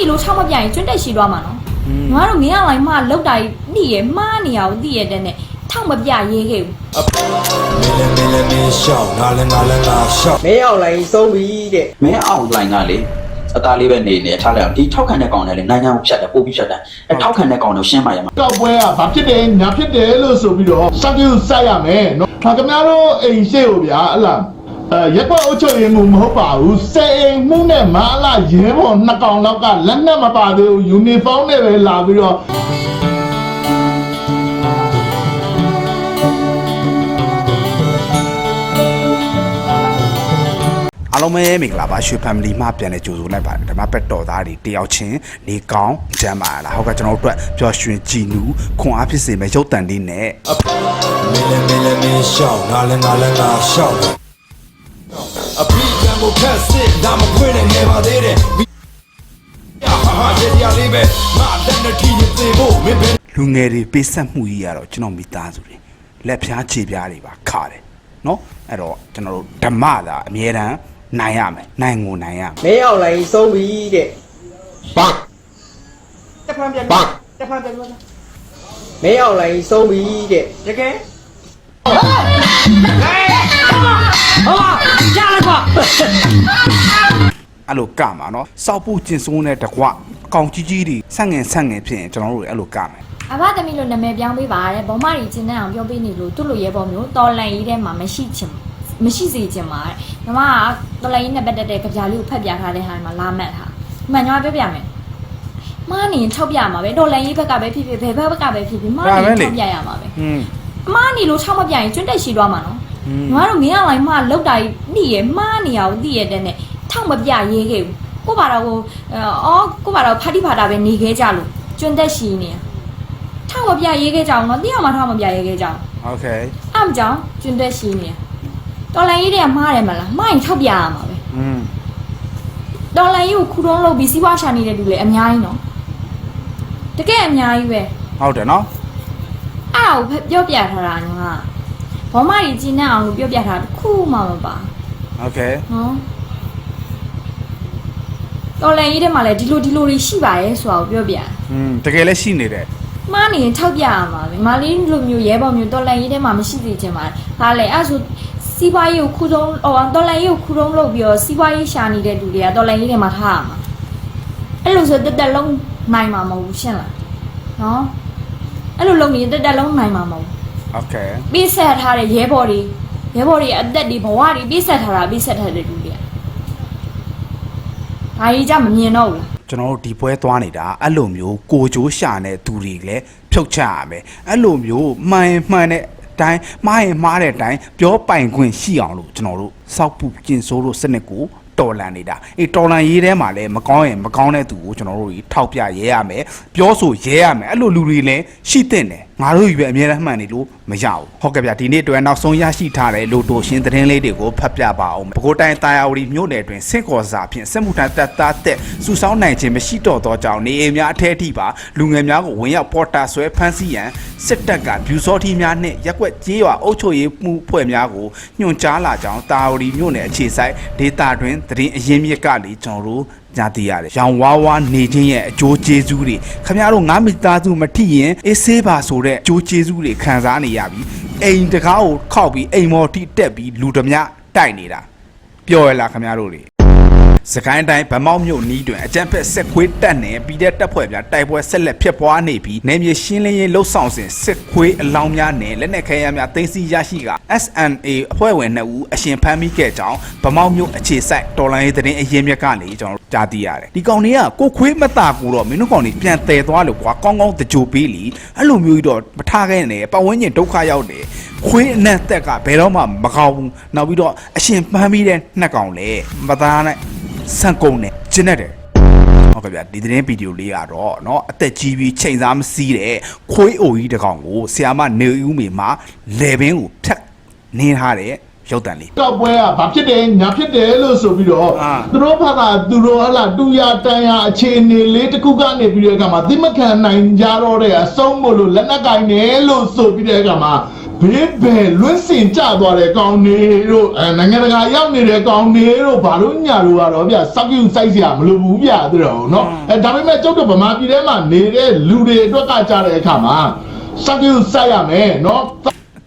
နေလို့ထောက်မပြရင်ကျွတ်တက်ရှိသွားမှာနော်ငါတို့မင်းအောင်လိုက်မှလောက်တာကြီးနှီးရမှားနေရအောင်သိရတဲ့နဲ့ထောက်မပြရေးခဲ့ဘူးမင်းလည်းမင်းလည်းမင်းရှောက်ငါလည်းငါလည်းငါရှောက်မင်းအောင်လိုင်းဆုံးပြီတဲ့မင်းအောက်လိုင်းကလေအသားလေးပဲနေနေထားလိုက်အောင်ဒီထောက်ခံတဲ့ကောင်တွေလေနိုင်ငံကိုဖြတ်တယ်ပို့ပြီးဖြတ်တယ်အဲထောက်ခံတဲ့ကောင်တွေရှင်းပါရမှာကောက်ပွဲကဘာဖြစ်တယ်ညာဖြစ်တယ်လို့ဆိုပြီးတော့စက်ကူစိုက်ရမယ်နော်။ဟာခင်ဗျားတို့အိမ်ရှိကိုဗျာအလား အဲရက်ကွက်အုပ်ချုပ်ရေးမှုမဟုတ်ပါဘူး။စေအိမ်မှုနဲ့မအလားရဲဘော်နှစ်ကောင်လောက်ကလက်နက်မပါသေးဘူး။ယူနီဖောင်းနဲ့ပဲလာပြီးတော့အားလုံးပဲမင်္ဂလာပါရွှေ family မှပြန်လဲကြိုဆိုလိုက်ပါတယ်ဓမ္မပက်တော်သားတွေတယောက်ချင်းနေကောင်းကျမ်းပါလားဟုတ်ကဲ့ကျွန်တော်တို့အတွက်ပျော်ရွှင်ကြည်နူးခွန်အားဖြစ်စေမယ့်ရုပ်တံလေးနဲ့မင်းလည်းမင်းလည်းမင်းရှောက်ငါလည်းငါလည်းငါရှောက်အ မိုကက်စစ်ဒါမခွင့်နဲ့ငယ်ပါသေးတယ်ဟာဟာရရလေးပဲမအတက်နဲ့ထီးရင်သေဖို့မင်းပဲလူငယ်တွေပေးဆက်မှုကြီးကတော့ကျွန်တော်မိသားစုတွေလက်ဖြားခြေပြားတွေပါခါတယ်နော်အဲ့တော့ကျွန်တော်တို့ဓမ္မသာအမြဲတမ်းနိုင်ရမယ်နိုင်ကိုနိုင်ရမယ်မင်းအောင်လိုင်းဆုံးပြီတဲ့ဘတ်တဖန်ပြန်ဘတ်တဖန်ပြန်မင်းအောင်လိုင်းဆုံးပြီတဲ့တကယ် အဲ့လိုကမှာနော်စောက်ဖို့ကျင်စိုးတဲ့တကွအကောင်ကြီးကြီးတွေဆက်ငင်ဆက်ငင်ဖြစ်ရင်ကျွန်တော်တို့အဲ့လိုကမယ်အဘသမီးလို့နာမည်ပြောင်းပေးပါတဲ့ဘောမကြီးချင်းနဲ့အောင်ပြောပေးနေလို့သူ့လိုရဲဘော်မျိုးတော်လန်ရေးထဲမှာမရှိချင်မရှိစေချင်ပါတဲ့။ညီမကတော်လန်ရေးနဲ့ပတ်သက်တဲ့ကြပြလေးကိုဖတ်ပြထားတဲ့ဟာမှာလာမှတ်ထား။မှန်ညီမပြောပြမယ်။မားနေရင်ထောက်ပြမှာပဲတော်လန်ရေးဘက်ကပဲဖြစ်ဖြစ်ဘယ်ဘက်ကပဲဖြစ်ဖြစ်မားနေရင်ထောက်ပြရမှာပဲอืม။အ မားနေလို့ထောက်မပြရင်ကျွတ်တက်ရှိသွားမှာနော် อืม ။ညီမတို့မင်းအောင်လိုက်မှလောက်တာကြီးနှီးရမှားနေရအောင်သိရတဲ့နဲ့ထောက်မပြရေးခဲ့ဘူး။ကို့ဘာတော့ကိုအော်ကို့ဘာတော့ဖာတိဖာတာပဲနေခဲ့ကြလို့ကျွတ်တက်ရှိနေ။ထောက်မပြရေးခဲ့ကြအောင်နော်။တရားမှထောက်မပြရေးခဲ့ကြအောင် โอเค ။အဲ့မကြောင့်ကျွတ်တက်ရှိနေ။တော်လိုင်းရေးတွေကမှားတယ်မလား။မှားရင်ထောက်ပြရမှာပဲ อืม ။တော်လိုင်းရေးကိုခူတုံးလုပ်ပြီးစီးပွားရှာနေတဲ့လူတွေအများကြီးနော်။တကယ်အများကြီးပဲ ဟုတ်တယ်နော် ။ အဲ့ဒါကိုပြောပြထားတာညီမက။ဘောမကြီးကြီးနဲ့အောင်လို့ပြောပြထားတာတစ်ခုမှမပါဘူး โอเค နော်တော်လန်ရေးထဲမှာလည်းဒီလိုဒီလိုတွေရှိပါရဲ့ဆိုတာကိုပြောပြတယ် อืมတကယ်လည်းရှိနေတယ် ။မှားနေရင်ထောက်ပြရမှာပဲ။မာလေးလိုမျိုးရဲဘော်မျိုးတော်လန်ရေးထဲမှာမရှိသေးချင်ပါဘူး။ဒါလည်းအဲ့ဒါဆိုစီးပွားရေးကိုခုတုံးဟိုတော်လန်ရေးကိုခုတုံးလုပ်ပြီးတော့စီးပွားရေးရှာနေတဲ့လူတွေကတော်လန်ရေးထဲမှာထားရမှာ။အဲ့လိုဆိုတက်တက်လုံးနိုင်မှာမဟုတ်ဘူးရှင်းလား။နော်။ အဲ့လိုလုပ်နေရင်တက်တက်လုံးနိုင်မှာမဟုတ်ဘူး โอเค ။ပေးဆက်ထားတဲ့ရဲဘော်တွေရဲဘော်တွေအသက်တွေဘဝတွေပေးဆက်ထားတာပေးဆက်ထားတဲ့လူတွေက။ဒါကြီးကြမမြင်တော့ဘူးလား။ ကျွန်တော်တို့ဒီပွဲသွားနေတာအဲ့လိုမျိုးကိုကြိုးရှာတဲ့သူတွေလည်းဖြုတ်ချရမယ်အဲ့လိုမျိုးမှန်ရင်မှန်တဲ့အတိုင်းမှားရင်မှားတဲ့အတိုင်းပြောပိုင်ခွင့်ရှိအောင်လို့ကျွန်တော်တို့စောက်ပူကျင်ဆိုးလို့စနစ်ကို တော်လန်နေတာအေးတော်လန်ရေးထဲမှာလည်းမကောင်းရင်မကောင်းတဲ့သူကိုကျွန်တော်တို့ကြီးထောက်ပြရဲရမယ်ပြောဆိုရဲရမယ်အဲ့လိုလူတွေလည်းရှိတဲ့တယ် ငါတို့ကြီးပဲအမြဲတမ်းမှန်နေလို့မရဘူးဟုတ်ကဲ့ဗျဒီနေ့အတွက်နောက်ဆုံးရရှိထားတဲ့လိုတိုရှင်သတင်းလေးတွေကိုဖတ်ပြပါအောင်ပဲကိုတိုင်းတာယာဝတီမြို့နယ်တွင်စင့်ကော်စာဖြင့်စစ်မှုထမ်းတပ်သားတက်စုဆောင်းနိုင်ခြင်းမရှိတော့သောကြောင့်နေအိမ်များအထက်အထိပါလူငယ်များကိုဝင်ရောက်ပေါ်တာဆွဲဖမ်းဆီးရန်စစ်တပ်ကဗျူစောထီများနှင့်ရက်ွက်ကြေးရွာအုပ်ချုပ်ရေးမှုဖွဲ့များကိုညွှန်ကြားလာကြောင်းတာယာဝတီမြို့နယ်အခြေစိုက်ဒေတာတွင်သတင်းအရင်းမြစ်ကလေကျွန်တော်တို့ ညာသိရတယ်။ရောင်ဝါးဝါးနေခြင်းရဲ့အကျိုးကျေးဇူးတွေခင်ဗျားတို့ငါမိသားစုမထိရင်အေးဆေးပါဆိုတဲ့အကျိုးကျေးဇူးတွေခံစားနေရပြီ။အိမ်တကားကိုခောက်ပြီးအိမ်မော်တိတက်ပြီးလူဓမြတိုက်နေတာ။ပြောရလားခင်ဗျားတို့တွေ စကိုင်းတိုင်းဗမောက်မြို့နီးတွင်အကြမ်းဖက်စစ်ခွေးတပ်နှင့်ပြည်တဲ့တပ်ဖွဲ့များတိုက်ပွဲဆက်လက်ဖြစ်ပွားနေပြီးနေမြေရှင်းလင်းရေးလှုပ်ဆောင်စဉ်စစ်ခွေးအလောင်းများနှင့်လက်နက်ခဲယမ်းများသိမ်းဆည်းရရှိက SNA အဖွဲ့ဝင်2ဦးအရှင်ဖမ်းမိခဲ့ကြောင်းဗမောက်မြို့အခြေစိုက်တော်လိုင်းရေးသတင်းအရင်းမြစ်ကနေကျွန်တော်တို့ကြားသိရတယ်ဒီကောင်တွေကကိုခွေးမတာကူတော့မင်းတို့ကောင်တွေပြန်တည်သွားလို့ကွာကောင်းကောင်းတကြိုပေးလီအဲ့လိုမျိုးကြီးတော့မထားခဲ့နဲ့ပတ်ဝန်းကျင်ဒုက္ခရောက်တယ်ခွေးအနက်သက်ကဘယ်တော့မှမကောင်းဘူးနောက်ပြီးတော့အရှင်ဖမ်းမိတဲ့နှစ်ကောင်လေမသားနဲ့ ဆန်ကုန်နဲ့ကျင်းနေတယ်ဟုတ်ကဲ့ဗျဒီသတင်းဗီဒီယိုလေးကတော့เนาะအသက်ကြီးပြီးချိန်စားမစည်းတဲ့ခွေးအိုကြီးတစ်ကောင်ကိုဆီယာမနေဦးမေမှာလေဘင်းကိုဖြတ်နေထားတဲ့ရုပ်တံလေး ကောက်ပွဲကဘာဖြစ်တယ်ညာဖြစ်တယ်လို့ဆိုပြီးတော့ အာ သူတို့ဘက်ကသူတို့ဟလာတူရတန်ရအခြေအနေလေးတစ်ခုကနေပြီးတဲ့အခါမှာသိမခံနိုင်ကြတော့တဲ့အဆုံးမလို့လက်နက်ကင်တယ်လို့ဆိုပြီးတဲ့အခါမှာ ဘေးဘယ်လွတ်စင်ကြသွားတဲ့ကောင်နေတို့အဲနိုင်ငံတကာရောက်နေတဲ့ကောင်နေတို့ဘာလို့ညာတို့ကတော့ဗျစောက်ယူစိုက်စရာမလိုဘူးဗျသူတော်နော်အဲဒါပေမဲ့ကျုပ်တို့ဗမာပြည်ထဲမှာနေတဲ့လူတွေအတွက်ကကြတဲ့အခါမှာစောက်ယူစိုက်ရမယ်နော်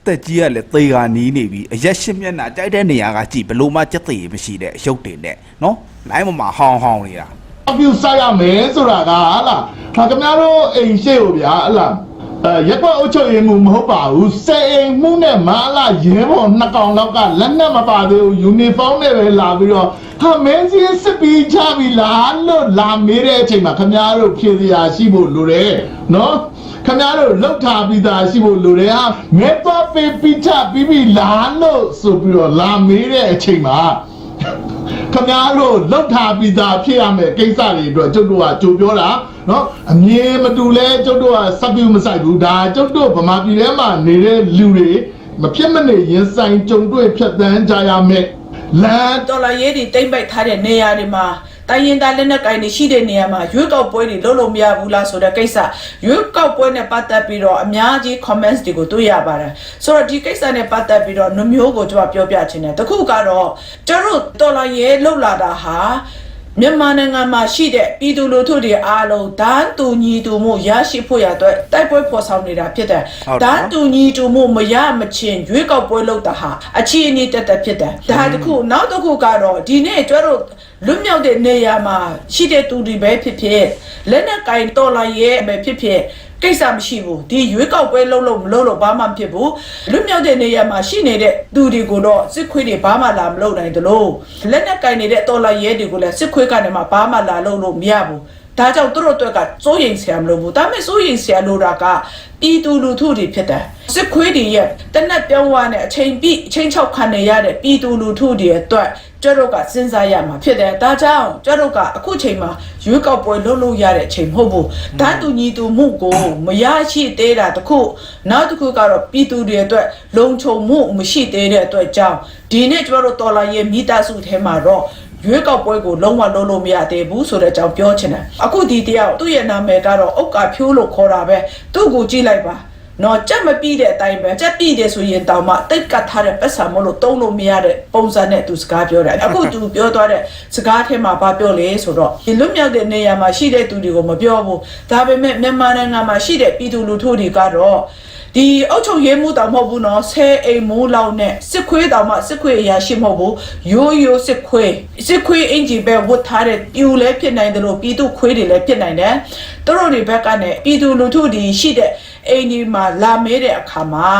တက်ကြီးကလည်းသေကာနီးနေပြီအရက်ရှင်းမျက်နှာကြိုက်တဲ့နေရာကကြည်ဘလို့မှကြက်သေးမရှိတဲ့အရုပ်တွေနဲ့နော်လိုင်းပေါ်မှာဟောင်းဟောင်းနေတာအပြူဆိုင်ရမယ်ဆိုတာကဟာလားဒါခင်ဗျားတို့အိမ်ရှိ ਉ ဗျာဟာလား အဲရက်ကွက်အုပ်ချုပ်ရေးမှုမဟုတ်ပါဘူးစေအိမ်မှုနဲ့မာလာရဲဘော်နှစ်ကောင်လောက်ကလက်နက်မပါသေးဘူးယူနီဖောင်းနဲ့ပဲလာပြီးတော့ဟာမင်းစီစစ်ပြီးချပြီလားလို့လာမေးတဲ့အချိန်မှာခင်ဗျားတို့ဖြေစရာရှိဖို့လိုတယ်နော်ခင်ဗျားတို့လောက်ထားပြီးသားရှိဖို့လိုတယ်ဟာမဲသွားပေးပြီးချပြီးပြီလားလို့ဆိုပြီးတော့လာမေးတဲ့အချိန်မှာ ခမားတို့လောက်ထားပြီးသားဖြစ်ရမယ်ကိစ္စတွေအတွက်ကျုပ်တို့ကကြိုပြောတာနော်အမြင်မတူလဲကျုပ်တို့ကစပ်ပြူမဆိုင်ဘူးဒါကျုပ်တို့ဗမာပြည်ထဲမှာနေတဲ့လူတွေမဖြစ်မနေရင်ဆိုင်ကြုံတွေ့ဖြတ်သန်းကြရမယ်လမ်းတော်လာရေးတွေတိမ့်ပိုက်ထားတဲ့နေရာတွေမှာ တိုင်းရင်သားလက်နက်ကိုင်တွေရှိတဲ့နေရာမှာရွေးကောက်ပွဲတွေလုပ်လို့မရဘူးလားဆိုတဲ့ကိစ္စရွေးကောက်ပွဲနဲ့ပတ်သက်ပြီးတော့အများကြီး comments တွေကိုတွေ့ရပါတယ်ဆိုတော့ဒီကိစ္စနဲ့ပတ်သက်ပြီးတော့နှမျိုးကိုကျွန်တော်ပြောပြချင်တယ်တခုကတော့ကျတို့ဒေါ်လာရေးလှုပ်လာတာဟာ မြန်မာနိုင်ငံမှာရှိတဲ့ပြည်သူလူထုတွေအားလုံးဒန်းတူညီတူမှုရရှိဖို့ရအတွက်တိုက်ပွဲဖော်ဆောင်နေတာဖြစ်တယ်ဟုတ်တယ်ဒန်းတူညီတူမှုမရမချင်းရွေးကောက်ပွဲလုပ်တာဟာအခြေအနေတက်တက်ဖြစ်တယ်ဒါတခုနောက်တစ်ခုကတော့ဒီနေ့ကျွတ်တို့လွတ်မြောက်တဲ့နေရာမှာရှိတဲ့သူတွေပဲဖြစ်ဖြစ်လက်နက်ကင်တော်လာရဲ့ပဲဖြစ်ဖြစ် ကိစ္စမရှိဘူးဒီရွေးကောက်ပွဲလုပ်လို့မလုပ်လို့ဘာမှမဖြစ်ဘူးလွတ်မြောက်တဲ့နေရာမှာရှိနေတဲ့သူတွေကိုတော့စစ်ခွေးတွေဘာမှလာမလုပ်နိုင်သလိုလက်နက်ကင်နေတဲ့တော်လာရဲတွေကိုလည်းစစ်ခွေးကနေမှဘာမှလာလုပ်လို့မရဘူး ဒါကြောင့်သူတို့အတွက်ကစိုးရိမ်စရာမလိုဘူးဒါပေမဲ့စိုးရိမ်စရာလိုတာကပြည်သူလူထုတွေဖြစ်တယ်စစ်ခွေးတွေရဲ့တနက်ပြောင်းဝါနဲ့အချိန်ပြည့်အချိန်ချောက်ခံနေရတဲ့ပြည်သူလူထုတွေအတွက်ကျတို့ကစဉ်းစားရမှာဖြစ်တယ်ဒါကြောင့်ကျတို့ကအခုချိန်မှာရွေးကောက်ပွဲလုပ်လို့ရတဲ့အချိန်မဟုတ်ဘူးဓာတ်တူညီတူမှုကိုမရရှိသေးတာတခုနောက်တစ်ခုကတော့ပြည်သူတွေအတွက်လုံခြုံမှုမရှိသေးတဲ့အတွက်ကြောင့်ဒီနေ့ကျတို့တော်လာရဲ့မိသားစုထဲမှာတော့ ရွေးကောက်ပွဲကိုလုံးဝလုံးလို့မရသေးဘူးဆိုတဲ့အကြောင်းပြောချင်တယ်အခုဒီတယောက်သူ့ရဲ့နာမည်ကတော့ဥက္ကာဖြိုးလို့ခေါ်တာပဲသူ့ကိုကြည့်လိုက်ပါ နော်ကြက်မပြီးတဲ့အတိုင်းပဲကြက်ပြီးတယ်ဆိုရင်တောင်မှတိတ်ကတ်ထားတဲ့ပတ်စံမလို့တုံးလို့မရတဲ့ပုံစံနဲ့သူစကားပြောတယ်အခုသူပြောသွားတဲ့စကားထဲမှာဘာပြောလဲဆိုတော့ဒီလွတ်မြောက်တဲ့နေရာမှာရှိတဲ့သူတွေကိုမပြောဘူးဒါပေမဲ့မြန်မာနိုင်ငံမှာရှိတဲ့ပြည်သူလူထုတွေကတော့ဒီအုတ်ချုပ်ရဲမှုတောင်မဟုတ်ဘူးနော်ဆဲအိမ်မိုးလောက်နဲ့စစ်ခွေးတောင်မှစစ်ခွေးအရာရှိမဟုတ်ဘူးရိုးရိုးစစ်ခွေးစစ်ခွေးအင်ဂျီပဲဝတ်ထားတဲ့ပြူလည်းဖြစ်နိုင်တယ်လို့ပြည်သူခွေးတွေလည်းဖြစ်နိုင်တယ်သူတို့တွေဘက်ကနဲ့ပြည်သူလူထုဒီရှိတဲ့ အိမ်ဒီမှာလာမဲတဲ့အခါမှာ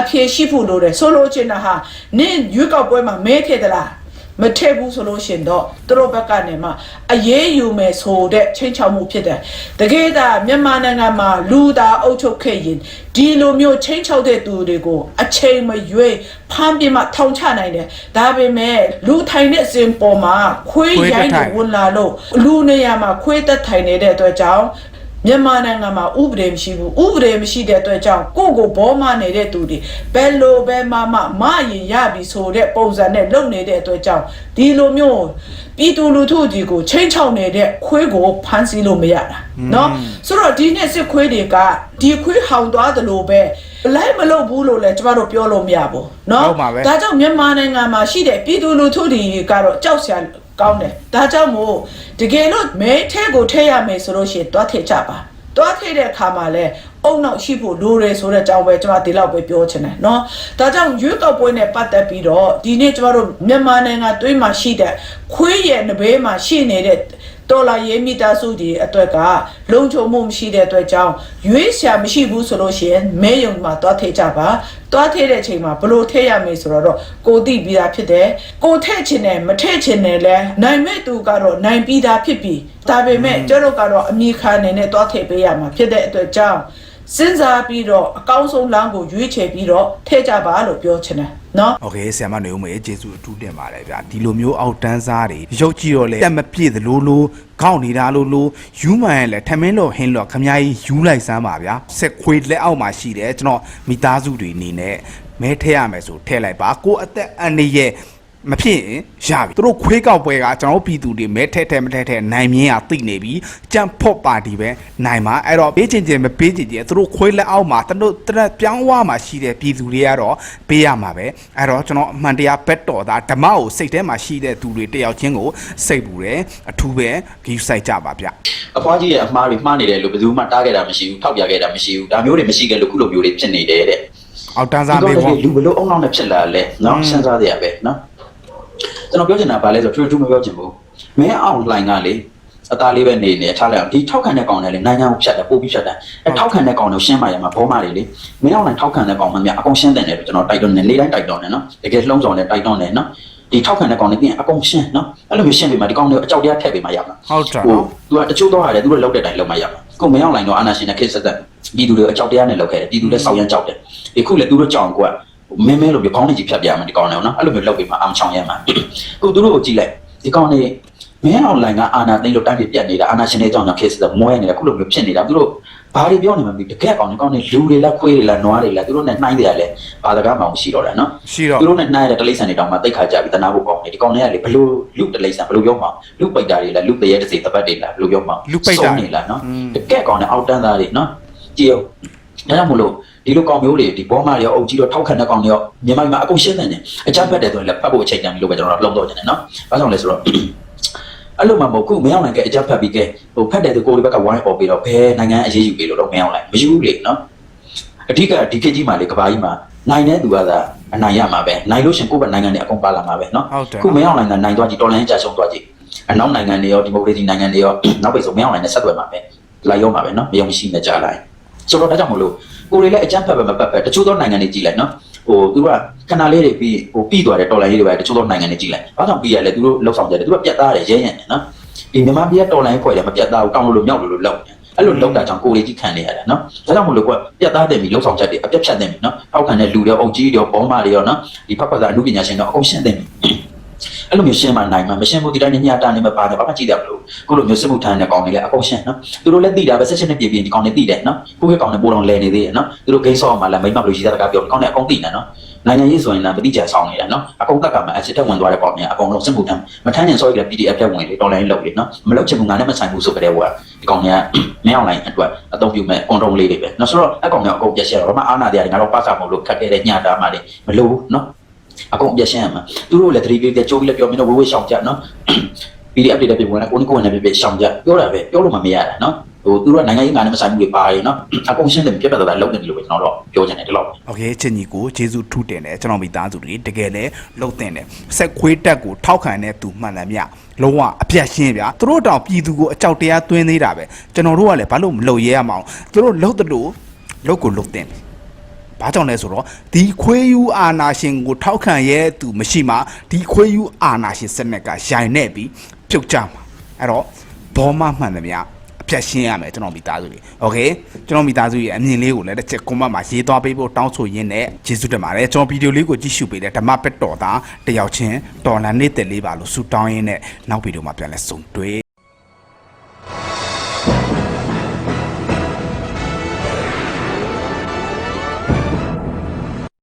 အဖြေရှိဖို့လိုတယ်ဆိုလိုချင်တာဟာနင့်ရွေးကောက်ပွဲမှာမဲထည့်သလားမထည့်ဘူးဆိုလို့ရှင်တော့သူတို့ဘက်ကနေမှအရေးယူမယ်ဆိုတဲ့ချင်းချောက်မှုဖြစ်တယ်။တကယ်ဒါမြန်မာနိုင်ငံမှာလူသားအုပ်ချုပ်ခဲ့ရင်ဒီလိုမျိုးချင်းချောက်တဲ့သူတွေကိုအချိန်မရွေးဖမ်းပြမထောင်ချနိုင်တယ်။ဒါပေမဲ့လူထိုင်တဲ့စင်ပေါ်မှာခွေးရိုင်းတွေဝင်လာလို့လူနေရာမှာခွေးသက်ထိုင်နေတဲ့အတွက်ကြောင့် မြန်မာနိုင်ငံမှာဥပဒေမရှိဘူးဥပဒေမရှိတဲ့အတွက်ကြောင့်ကိုယ့်ကိုဘောမနေတဲ့သူတွေဘယ်လိုပဲမမမရင်ရပြီဆိုတဲ့ပုံစံနဲ့လုပ်နေတဲ့အတွက်ကြောင့်ဒီလိုမျိုးပြည်သူလူထုကြီးကိုချိန်ချောက်နေတဲ့ခွေးကိုဖမ်းဆီးလို့မရတာเนาะဆိုတော့ဒီနေ့စစ်ခွေးတွေကဒီခွေးဟောင်သွားသလိုပဲလိုက်မလုပ်ဘူးလို့လည်းကျမတို့ပြောလို့မရဘူးเนาะ ဟုတ်ပါပဲ ဒါကြောင့်မြန်မာနိုင်ငံမှာရှိတဲ့ပြည်သူလူထုတွေကတော့ကြောက်စရာ ကောင်းတယ်ဒါကြောင့်မို့တကယ်လို့မဲထဲကိုထည့်ရမယ်ဆိုလို့ရှိရင်တွားထည့်ကြပါတွားထည့်တဲ့အခါမှာလဲအုံနောက်ရှိဖို့လိုတယ်ဆိုတဲ့အကြောင်းပဲကျွန်မဒီလောက်ပဲပြောချင်တယ်เนาะဒါကြောင့်ရွေးကောက်ပွဲနဲ့ပတ်သက်ပြီးတော့ဒီနေ့ကျွန်တော်တို့မြန်မာနိုင်ငံတွင်းမှာရှိတဲ့ခွေးရဲ့နဘေးမှာရှိနေတဲ့ တော်လာရေးမိသားစုတွေအတွက်ကလုံခြုံမှုမရှိတဲ့အတွက်ကြောင့်ရွေးဆရာမရှိဘူးဆိုလို့ရှိရင်မဲယုံမှာတွားထည့်ကြပါတွားထည့်တဲ့အချိန်မှာဘယ်လို့ထည့်ရမယ်ဆိုတော့ကိုသိပြီးသားဖြစ်တယ်ကိုထည့်ချင်တယ်မထည့်ချင်တယ်လဲနိုင်မဲ့သူကတော့နိုင်ပြီးသားဖြစ်ပြီဒါပေမဲ့ကျတို့ကတော့အမိခံနေနဲ့တွားထည့်ပေးရမှာဖြစ်တဲ့အတွက်ကြောင့် စဉ်းစားပြီးတော့အကောင်းဆုံးလမ်းကိုရွေးချယ်ပြီးတော့ထည့်ကြပါလို့ပြောချင်တယ်နော် โอเคဆရာမနေဦးမေကျေးဇူးအထူးတင်ပါတယ်ဗျာဒီလိုမျိုးအောက်တန်းစားတွေရုပ်ကြည့်တော့လေတက်မပြည့်သလိုလိုခေါင်းနေတာလိုလိုယူမှန်ရဲ့လေထမင်းလော်ဟင်းလော်ခမကြီးယူလိုက်စမ်းပါဗျာဆက်ခွေလက်အောက်မှာရှိတယ်ကျွန်တော်မိသားစုတွေအနေနဲ့မဲထည့်ရမယ်ဆိုထည့်လိုက်ပါကိုယ့်အသက်အန္တရာယ် မဖြစ်ရင်ရပြီသူတို့ခွေးကောက်ပွဲကကျွန်တော်ပြည်သူတွေမဲထဲထဲမထဲထဲနိုင်မြင်းကသိနေပြီကြံဖော့ပါတီပဲနိုင်မှာအဲ့တော့ပေးချင်ချင်မပေးချင်ချင်သူတို့ခွေးလက်အောက်မှာသူတို့တရက်ပြောင်းဝါမှာရှိတဲ့ပြည်သူတွေကတော့ပေးရမှာပဲအဲ့တော့ကျွန်တော်အမှန်တရားဘက်တော်သားဓမ္မကိုစိတ်ထဲမှာရှိတဲ့သူတွေတယောက်ချင်းကိုစိတ်ပူတယ်အထူးပဲဂရုစိုက်ကြပါဗျအဖွားကြီးရဲ့အမှားတွေမှားနေတယ်လို့ဘယ်သူမှတားခဲ့တာမရှိဘူးထောက်ပြခဲ့တာမရှိဘူးဒါမျိုးတွေမရှိခဲ့လို့ခုလိုမျိုးတွေဖြစ်နေတယ်တဲ့အောက်တန်းစားမေးဖို့လူဘလို့အုံအောင်နဲ့ဖြစ်လာလဲနော်စဉ်းစားရရပဲနော် ကျွန်တော်ပြောချင်တာဗာလဲဆိုဖြူတူမပြောချင်ဘူးမင်းအောင်လှိုင်ကလေအသားလေးပဲနေနေထားလိုက်အောင်ဒီထောက်ခံတဲ့ကောင်တွေလေနိုင်ငံကိုဖြတ်တယ်ပို့ပြီးဖြတ်တယ်အဲထောက်ခံတဲ့ကောင်တွေရှင်းပါရမှာဘောမာတွေလေမင်းအောင်လှိုင်ထောက်ခံတဲ့ကောင်မှမြအကုန်ရှင်းတယ်လေကျွန်တော်တိုက်တွန်းနေလေးတိုင်းတိုက်တွန်းနေနော်တကယ်လုံးဆောင်နေတိုက်တွန်းနေနော်ဒီထောက်ခံတဲ့ကောင်တွေပြင်အကုန်ရှင်းနော်အဲ့လိုမျိုးရှင်းပြီးမှဒီကောင်တွေအကြောက်တရားထည့်ပေးမှရမှာဟုတ်တယ်ဟိုသူကတချို့တော့ရတယ်သူတို့လောက်တဲ့အတိုင်းလောက်မှရမှာကိုမင်းအောင်လှိုင်တော့အာနာရှင်နဲ့ခေတ်ဆက်သက်ပြည်သူတွေအကြောက်တရားနဲ့လောက်ခဲ့တယ်ပြည်သူတွေစောင်းရမ်းကြောက်တယ်ဒီခုလေသူတို့ကြောင်ကိုက မင်းမဲလို့ပြခေါင်းလေးကြီးဖြတ်ပြရမယ်ဒီကောင်နဲ့နော်အဲ့လိုမျိုးလောက်ပြီးမှအမချောင်ရမှာအခုသူတို့ကိုကြည့်လိုက်ဒီကောင်နေမင်း online ကအာနာသိလို့တိုက်ပြပြတ်နေတာအာနာရှင်တွေကြောင့်ကြောင့်ခေတ်ဆက်မွဲနေတာခုလိုမျိုးဖြစ်နေတာသူတို့ဘာတွေပြောနေမှမသိတကယ်ကောင်ဒီကောင်နေလူတွေလားခွေးတွေလားနွားတွေလားသူတို့နဲ့နှိုင်းတယ်လေဘာတကားမှမရှိတော့တာနော်ရှိတော့သူတို့နဲ့နှိုင်းတဲ့တလိษံတွေတောင်မှတိတ်ခါကြပြီးတနာဖို့ကောင်းတယ်ဒီကောင်တွေကလေဘလို့လူတလိษံဘလို့ပြောမှာလူပိတ်တာတွေလားလူတရေတစေတပတ်တွေလားဘလို့ပြောမှာလူပိတ်တာတွေလားနော်တကယ်ကောင်နဲ့အောက်တန်းသားတွေနော်ကြည့်အောင်ဒါကြောင့်မလို့ ဒီလိုကောင်မျိုးတွေဒီဘောမရောအုပ်ကြီးတော့ထောက်ခံတဲ့ကောင်တွေရောမြန်မာမှာအကုန်ရှင်းနေတယ်အကြမ်းဖက်တယ်ဆိုရင်လည်းဖတ်ဖို့အချိန်တန်ပြီလို့ပဲကျွန်တော်တို့လုံးတော့နေတယ်နော်ဘာကြောင့်လဲဆိုတော့အဲ့လိုမှမဟုတ်ခုမရောက်နိုင်ခဲ့အကြဖတ်ပြီးခဲ့ဟိုဖတ်တယ်သူကိုယ်ဒီဘက်ကဝိုင်းပေါ်ပြီးတော့ဘယ်နိုင်ငံအရေးယူပြီးလို့တော့မရောက်နိုင်မယူလေနော်အဓိကဒီခေတ်ကြီးမှာလေကဘာကြီးမှာနိုင်တဲ့သူကသာအနိုင်ရမှာပဲနိုင်လို့ရှင်ကိုယ့်ဘက်နိုင်ငံတွေအကုန်ပါလာမှာပဲနော်ခုမရောက်နိုင်တာနိုင်သွားကြည့်တော်လန်ကြာဆုံးသွားကြည့်အနောက်နိုင်ငံတွေရောဒီမိုကရေစီနိုင်ငံတွေရောနောက်ပိတ်ဆုံးမရောက်နိုင်တဲ့ဆက်သွယ်မှာပဲလာရောက်မှာပဲနော်မယုံရှိနေကြလိုက်ဆိုတော့ဒါကြောင့်မလို့ ကိုတွေလည်းအကြမ်းဖက်ပဲမပတ်ပဲတချို့သောနိုင်ငံတွေကြည့်လိုက်နော်ဟိုသူကခဏလေးတွေပြီးဟိုပြီးသွားတယ်တော်လိုင်းလေးတွေပဲတချို့သောနိုင်ငံတွေကြည့်လိုက်ဘာကြောင့်ပြီးရလဲသူတို့လှုပ်ဆောင်ကြတယ်သူကပြတ်သားတယ်ရဲရဲတယ်နော်ဒီမြန်မာပြည်ကတော်လိုင်းဖွဲ့တယ်မပြတ်သားဘူးတောင်းလို့လို့မြောက်လို့လို့လောက်တယ်အဲ့လိုလောက်တာကြောင့်ကိုလေးကြီးခံနေရတယ်နော်ဒါကြောင့်မလို့ကပြတ်သားတယ်ပြီလှုပ်ဆောင်ချက်တွေအပြတ်ဖြတ်တယ်ပြီနော်အောက်ခံတဲ့လူတွေအုံကြီးတွေဘောမတွေရောနော်ဒီဖက်ဖက်ကအမှုပညာရှင်တွေအုံရှင်းတယ်ပြီ အဲ့လိုမျိုးရှင်းမှနိုင်မှာမရှင်းဘူးဒီတိုင်းညညတာနေမှာပါတယ်ဘာမှကြည့်တယ်မလို့ကိုလိုမျိုးစစ်မှုထမ်းတဲ့ကောင်တွေလည်းအကုန်ရှင်းနော်သူတို့လည်းသိတာပဲဆက်ချက်နဲ့ပြည်ပြည်ဒီကောင်တွေသိတယ်နော်ကိုယ့်ရဲ့ကောင်တွေပိုးတော်လဲနေသေးတယ်နော်သူတို့ဂိမ်းဆော့မှာလည်းမိမလို့ရည်သားတကားပြောဒီကောင်တွေအကုန်သိတယ်နော်နိုင်ငံရေးဆိုရင်လည်းပဋိကြံဆောင်နေတာနော်အကုန်တက်ကမှအစစ်တက်ဝင်သွားတဲ့ကောင်တွေအကုန်လုံးစစ်မှုထမ်းမထမ်းရင်ဆော့ရတဲ့ PDF ပြဝင်လေတော်လိုင်းလုပ်လေနော်မလုပ်ချင်ဘူးငါနဲ့မဆိုင်ဘူးဆိုကြတဲ့ဟိုကဒီကောင်တွေကမင်းအောင်လိုင်းအတွက်အသုံးပြုမဲ့ control လေးတွေပဲနော်ဆိုတော့အကောင်တွေအကုန်ပြည့်ရှင်းတော့ဘာမှအာနာတရားတွေငါတို့ပါစာမလို့ခက်ခဲတဲ့ညတာမှလည်းမလို့ဘူးနော် အကုန်ပြည့်ရှင်းရမှာသူတို့လည်းသတိပေးတဲ့ကြိုးပြီးလည်းပြောမင်းတို့ဝေးဝေးရှောင်ကြနော် PDF တွေလည်းပြဝင်လာကိုနိကိုဝင်လည်းပြပြရှောင်ကြပြောတာပဲပြောလို့မှမရတာနော်ဟိုသူတို့ကနိုင်ငံရေးငါနဲ့မဆိုင်ဘူးတွေပါရင်နော်အကုန်ရှင်းတယ်ပြတ်ပြတ်သားသားလုပ်နေတယ်လို့ပဲကျွန်တော်တို့ပြောချင်တယ်ဒီလောက် โอเคချင်းကြီးကိုဂျေစုထူးတင်တယ်ကျွန်တော်မိသားစုတွေတကယ်လဲလှုပ်တင်တယ်ဆက်ခွေးတက်ကိုထောက်ခံတဲ့သူမှန်တယ်မြလုံးဝအပြတ်ရှင်းဗျာသူတို့တောင်ပြည်သူကိုအကြောက်တရားသွင်းသေးတာပဲကျွန်တော်တို့ကလည်းဘာလို့မလုပ်ရဲရမအောင်သူတို့လှုပ်တယ်လို့လှုပ်ကိုလှုပ်တင်တယ် ။ဘာကြောင့်လဲဆိုတော့ဒီခွေးယူအာနာရှင်ကိုထောက်ခံရဲသူမရှိမှဒီခွေးယူအာနာရှင်စနစ်ကရိုင်နေပြီးပြုတ်ကြမှာ။အဲ့တော့ဘောမမှန်သမျှအပြတ်ရှင်းရမယ်ကျွန်တော်မိသားစုကြီး။ Okay ကျွန်တော်မိသားစုရဲ့အမြင်လေးကိုလည်းတစ်ချက် comment မှာရေးသွားပေးဖို့တောင်းဆိုရင်းနဲ့ကျေးဇူးတင်ပါတယ်။ကျွန်တော်ဗီဒီယိုလေးကိုကြည့်ရှုပေးတဲ့ဓမ္မပက်တော်သားတယောက်ချင်းတော်လန်နေတဲ့လေးပါလို့ဆုတောင်းရင်းနဲ့နောက်ဗီဒီယိုမှာပြန်လည်ဆုံတွေ့